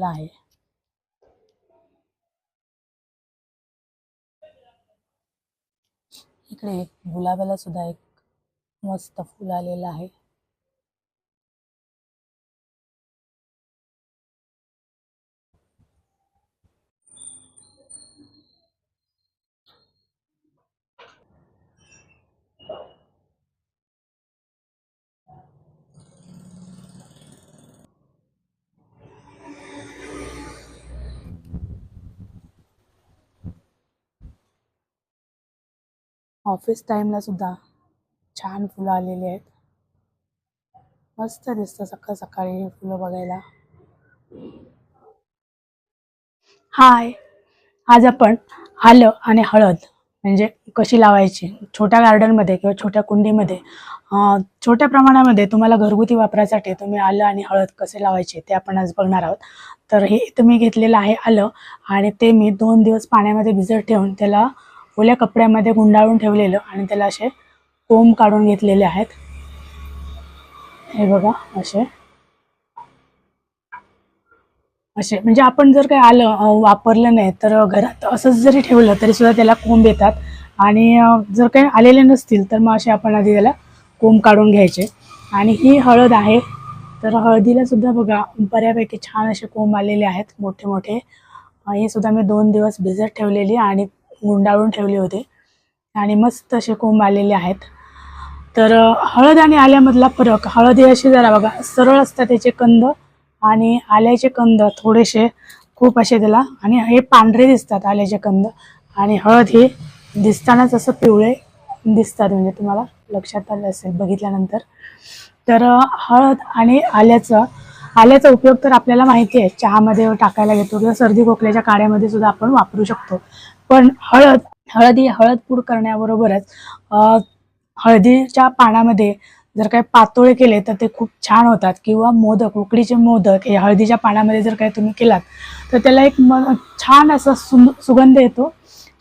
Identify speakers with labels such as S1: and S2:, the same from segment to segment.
S1: घेतला आहे. इकडे गुलाबाला सुद्धा एक मस्त फुल आलेलं आहे. ऑफिस टाईमला सुद्धा छान फुलं आलेली आहेत. मस्त दिसतं सकाळ सकाळी हे फुलं बघायला. हाय. आज आपण आलं आणि हळद म्हणजे कशी लावायची? छोट्या गार्डनमध्ये किंवा छोट्या कुंडीमध्ये छोट्या प्रमाणामध्ये तुम्हाला घरगुती वापरासाठी तुम्ही आलं आणि हळद कसे लावायचे ते आपण आज बघणार आहोत. तर हे तुम्ही घेतलेलं आहे आलं आणि ते मी दोन दिवस पाण्यामध्ये भिजत ठेवून त्याला ओल्या कपड्यामध्ये गुंडाळून ठेवलेलं आणि त्याला असे कोंब काढून घेतलेले आहेत. हे बघा असे. असे म्हणजे आपण जर काही आलं वापरलं नाही तर घरात असंच जरी ठेवलं तरी सुद्धा त्याला कोंब येतात. आणि जर काही आलेले नसतील तर मग असे आपण आधी त्याला कोंब काढून घ्यायचे. आणि ही हळद आहे. तर हळदीला सुद्धा बघा बऱ्यापैकी छान असे कोंब आलेले आहेत मोठे मोठे हे सुद्धा मी दोन दिवस भिजत ठेवलेली आणि गुंडाळून ठेवले होते. आणि मस्त असे कोंब आलेले आहेत. तर हळद आणि आल्यामधला फरक हळद ही अशी जरा बघा सरळ असतात त्याचे कंद आणि आल्याचे कंद थोडेसे खूप असे त्याला आणि हे पांढरे दिसतात आल्याचे कंद. आणि हळद हे दिसतानाच असं पिवळे दिसतात म्हणजे तुम्हाला लक्षात आलं असेल बघितल्यानंतर. तर हळद आणि आल्याचं आल्याचा उपयोग तर आपल्याला माहिती आहे. चहामध्ये टाकायला घेतो किंवा सर्दी खोकल्याच्या काड्यामध्ये सुद्धा आपण वापरू शकतो. पण हळद हळदी हळद पूड करण्याबरोबरच हळदीच्या पानामध्ये जर काही पातोळे केले तर ते खूप छान होतात. किंवा मोदक उकडीचे मोदक हे हळदीच्या पानामध्ये जर काही तुम्ही केलात तर त्याला एक म छान असा सुंद सुगंध येतो.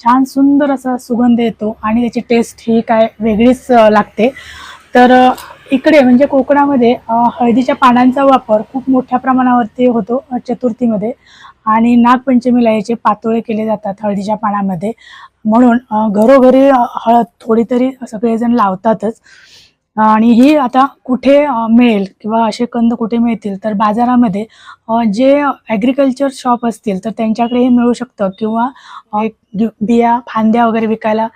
S1: छान सुंदर असा सुगंध येतो आणि त्याची टेस्ट ही काय वेगळीच लागते. तर इकडे म्हणजे कोकणामध्ये हळदीच्या पानांचा वापर खूप मोठ्या प्रमाणावरती होतो चतुर्थीमध्ये. आणि नागपंचमीला याचे पातोळे केले जातात हळदीच्या पानामध्ये. म्हणून घरोघरी हळद थोडी तरी सगळेजण लावतातच. आणि ही आता कुठे मिळेल किंवा असे कंद कुठे मिळतील तर बाजारामध्ये जे ॲग्रिकल्चर शॉप असतील तर त्यांच्याकडे हे मिळू शकतं. किंवा एक बिया फांद्या वगैरे विकायला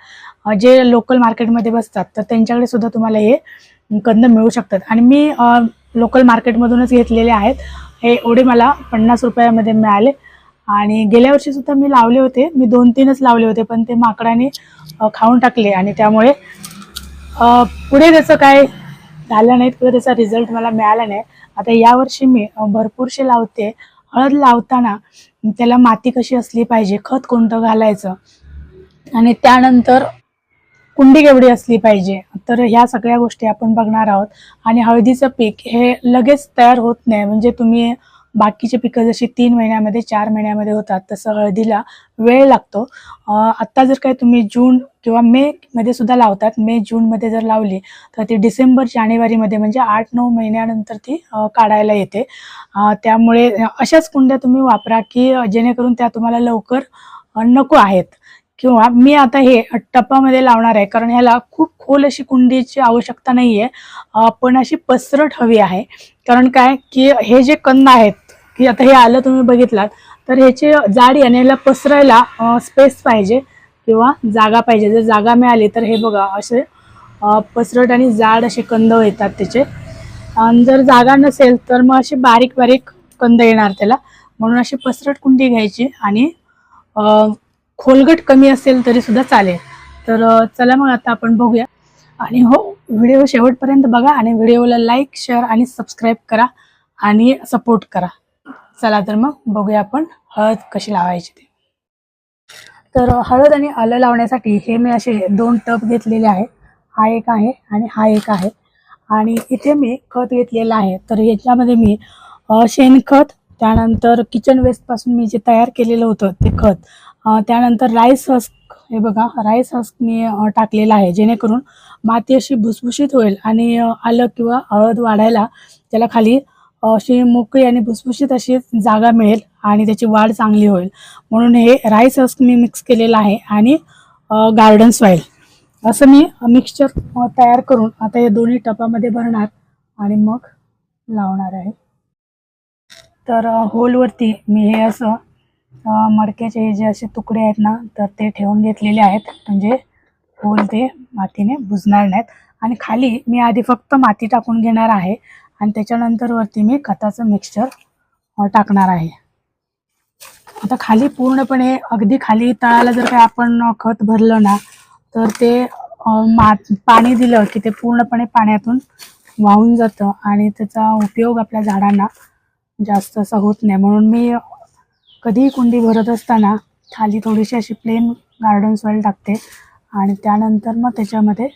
S1: जे लोकल मार्केटमध्ये बसतात तर त्यांच्याकडे सुद्धा तुम्हाला हे कंद मिळू शकतात. आणि मी लोकल मार्केटमधूनच घेतलेले आहेत. हे एवढे मला पन्नास रुपयामध्ये मिळाले. आणि गेल्या वर्षी सुद्धा मी लावले होते. मी दोन तीनच लावले होते पण ते माकडाने खाऊन टाकले आणि त्यामुळे पुढे त्याचं काय झालं नाही पुढे त्याचा रिझल्ट मला मिळाला नाही. आता यावर्षी मी भरपूरशी भरपूरशे लावते. हळद लावताना त्याला माती कशी असली पाहिजे खत कोणतं घालायचं? आणि त्यानंतर कुंडी केवढी असली पाहिजे तर ह्या सगळ्या गोष्टी आपण बघणार आहोत. आणि हळदीचं पीक हे लगेच तयार होत नाही म्हणजे तुम्ही बाकीचे पिकं जशी तीन महिन्यामध्ये चार महिन्यामध्ये होतात तसं हळदीला वेळ लागतो. आत्ता जर काही तुम्ही जून किंवा मे मध्ये सुद्धा लावतात मे जूनमध्ये जर लावली तर ती डिसेंबर जानेवारीमध्ये म्हणजे आठ नऊ महिन्यानंतर ती काढायला येते. त्यामुळे अशाच कुंड्या तुम्ही वापरा की जेणेकरून त्या तुम्हाला लवकर नको आहेत. किंवा मी आता हे टप्पामध्ये लावणार आहे कारण ह्याला खूप खोल अशी कुंडीची आवश्यकता नाही आहे पण अशी पसरट हवी आहे. कारण काय की हे जे कंद आहेत की आता हे आलं तुम्ही बघितलात तर ह्याची जाडी आणि ह्याला पसरायला स्पेस पाहिजे किंवा जागा पाहिजे. जर जागा मिळाली तर हे बघा असे पसरट आणि जाड असे कंद येतात त्याचे. आणि जर जागा नसेल तर मग असे बारीक बारीक कंद येणार त्याला. म्हणून अशी पसरट कुंडी घ्यायची आणि खोलगट कमी असेल तरी सुद्धा चालेल. तर चला मग आता आपण बघूया. आणि हो व्हिडिओ शेवटपर्यंत बघा आणि व्हिडिओला लाईक शेअर आणि सबस्क्राईब करा आणि सपोर्ट करा. चला तर मग बघूया आपण हळद कशी लावायची ते. तर हळद आणि आलं लावण्यासाठी हे मी असे दोन टब घेतलेले आहे हा एक आहे आणि हा एक आहे. आणि इथे मी खत घेतलेलं आहे. तर याच्यामध्ये मी शेणखत त्यानंतर किचन वेस्टपासून मी जे तयार केलेलं होतं ते खत त्यानंतर राईस हस्क हे बघा राईस हस्क मी टाकलेला आहे. जेणेकरून माती अशी भुसभुशीत होईल आणि आलं किंवा हळद वाढायला त्याला खाली अशी मोकळी आणि भुसभुशीत अशी जागा मिळेल आणि त्याची वाढ चांगली होईल. म्हणून हे राईस हस्क मी मिक्स केलेलं आहे आणि गार्डन सॉईल असं मी मिक्सचर तयार करून आता हे दोन्ही टपामध्ये भरणार आणि मग लावणार आहे. तर होलवरती मी हे असं मडक्याचे हे जे असे तुकडे आहेत ना तर ते ठेवून घेतलेले आहेत. म्हणजे होल ते मातीने बुजणार नाहीत. आणि खाली मी आधी फक्त माती टाकून घेणार आहे. आणि त्याच्यानंतर वरती मी खताचं मिक्सचर टाकणार आहे. आता खाली पूर्णपणे अगदी खाली तळाला जर काही आपण खत भरलं ना तर ते मात पाणी दिलं की ते पूर्णपणे पाण्यातून वाहून जातं. आणि त्याचा उपयोग आपल्या झाडांना जास्त असा होत नाही. म्हणून मी कधीही कुंडी भरत असताना खाली थोडीशी अशी प्लेन गार्डन सॉईल टाकते. आणि त्यानंतर मग त्याच्यामध्ये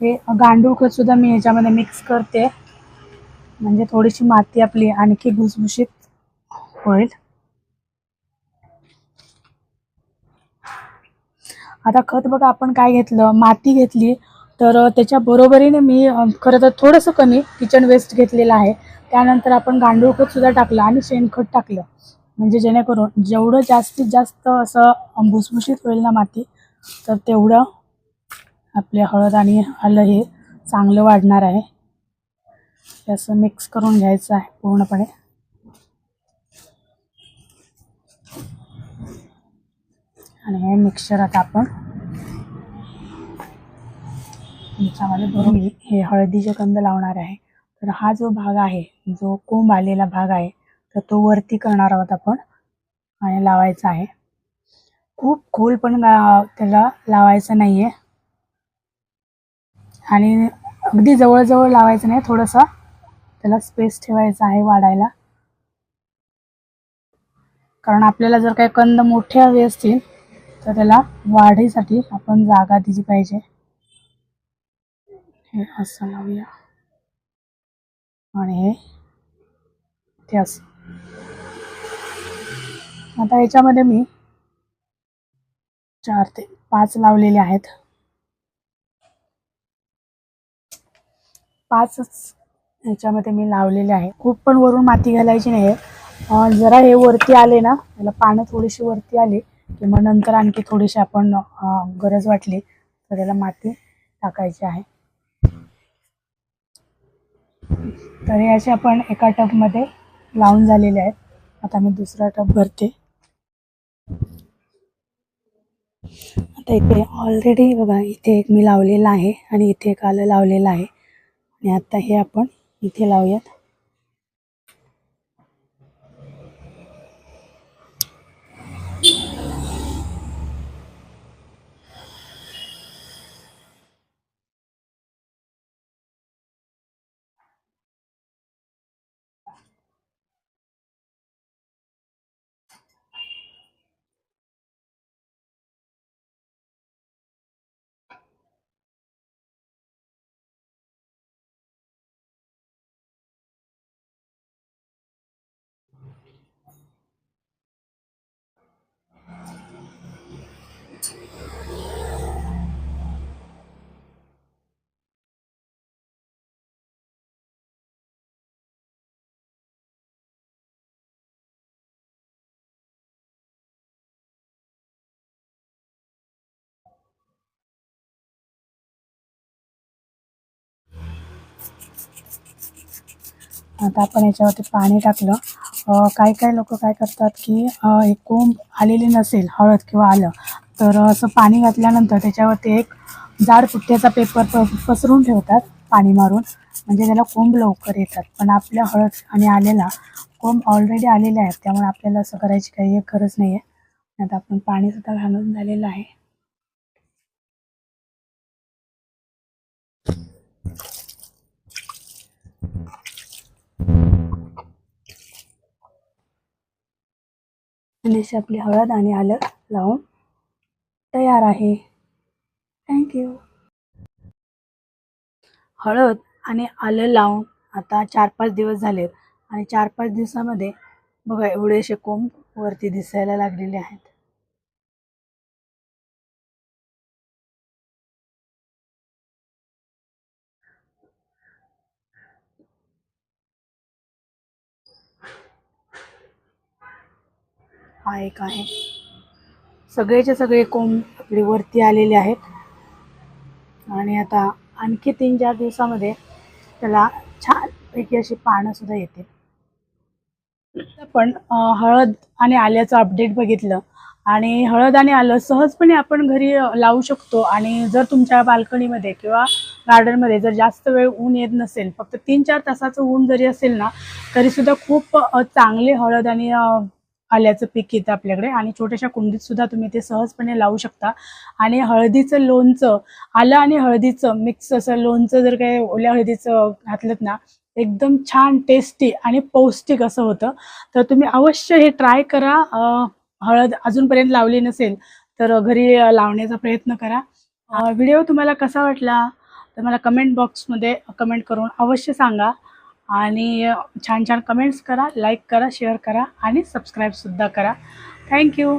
S1: हे गांडूळ खत सुद्धा मी ह्याच्यामध्ये मिक्स करते. म्हणजे थोडीशी माती आपली आणखी भुसभुशीत होईल. आता खत बघा आपण काय घेतलं? माती घेतली. तर त्याच्या बरोबरीने मी खरं तर थोडंसं कमी किचन वेस्ट घेतलेलं आहे. त्यानंतर आपण गांडूळ खतसुद्धा टाकलं आणि शेणखत टाकलं. म्हणजे जेणेकरून जेवढं जास्तीत जास्त असं भुसभुशीत होईल ना माती तर तेवढं आपले हळद आणि आलं हे चांगलं वाढणार आहे. असं मिक्स करून घ्यायचं आहे पूर्णपणे. आणि हे मिक्सचर आता आपण याच्यामध्ये भरून हे हळदीचे कंद लावणार आहे तर हा जो भाग आहे जो कोंब आलेला भाग आहे तर तो वरती करणार आहोत आपण आणि लावायचा आहे. खूप खोल पण त्याला लावायचं नाही आहे आणि अगदी जवळजवळ लावायचं नाही थोडंसं त्याला स्पेस ठेवायचा आहे वाढायला. कारण आपल्याला जर काही कंद मोठे हवे असतील तर त्याला वाढीसाठी आपण जागा दिली पाहिजे. हे असं लावूया. आणि हे ते असं. आता याच्यामध्ये मी चार ते पाच लावलेले आहेत. पाचच याच्यामध्ये मी लावलेले आहे. खूप पण वरून माती घालायची नाही आहे जरा हे वरती आले ना त्याला पानं थोडीशी वरती आली की मग नंतर आणखी थोडीशी आपण गरज वाटली तर त्याला माती टाकायची आहे. तर हे असे आपण एका टबमध्ये लावून झालेले आहेत. आता मी दुसरा टब भरते. आता इथे ऑलरेडी बघा इथे एक मी लावलेला आहे आणि इथे एक आलं लावलेलं आहे. आणि आता हे आपण इथे लावूयात. आता आपण याच्यावरती पाणी टाकलं. काही काही लोक काय करतात की एक कोंब आलेली नसेल हळद किंवा आलं तर असं पाणी घातल्यानंतर त्याच्यावरती एक जाड पुठ्ठ्याचा पेपर पसरून ठेवतात पाणी मारून. म्हणजे त्याला कोंब लवकर येतात. पण आपल्या हळद आणि आलेला कोंब ऑलरेडी आलेले आहेत. त्यामुळे आपल्याला असं करायची काही एक गरज नाही आहे आता आपण पाणीसुद्धा घालून झालेलं आहे. आणि अशी आपली हळद आणि आलं लावून तयार आहे. थँक्यू हळद आणि आलं लावून आता चार पाच दिवस झालेत आणि चार पाच दिवसामध्ये बघा एवढेसे कोंब वरती दिसायला लागलेले आहेत. हा एक आहे? सगळेचे सगळे कोंब आपले वरती आलेले आहेत. आणि आता आणखी तीन चार दिवसामध्ये त्याला छानपैकी अशी पानंसुद्धा येतील. पण हळद आणि आल्याचं अपडेट बघितलं. आणि हळद आणि आलं सहजपणे आपण घरी लावू शकतो. आणि जर तुमच्या बाल्कनीमध्ये किंवा गार्डनमध्ये जर जास्त वेळ ऊन येत नसेल फक्त तीन चार तासाचं ऊन जरी असेल ना तरीसुद्धा खूप चांगले हळद आणि आल्याचं पीक येतं आपल्याकडे. आणि छोट्याशा कुंडीत सुद्धा तुम्ही ते सहजपणे लावू शकता. आणि हळदीचं लोणचं आलं आणि हळदीचं मिक्स असं लोणचं जर काही ओल्या हळदीचं घातलं ना एकदम छान टेस्टी आणि पौष्टिक असं होतं. तर तुम्ही अवश्य हे ट्राय करा. हळद अजूनपर्यंत लावली नसेल तर घरी लावण्याचा प्रयत्न करा. व्हिडिओ तुम्हाला कसा वाटला? तर मला कमेंट बॉक्समध्ये कमेंट करून अवश्य सांगा. आणि छान छान कमेंट्स करा लाईक करा शेअर करा आणि सबस्क्राईबसुद्धा करा. थँक्यू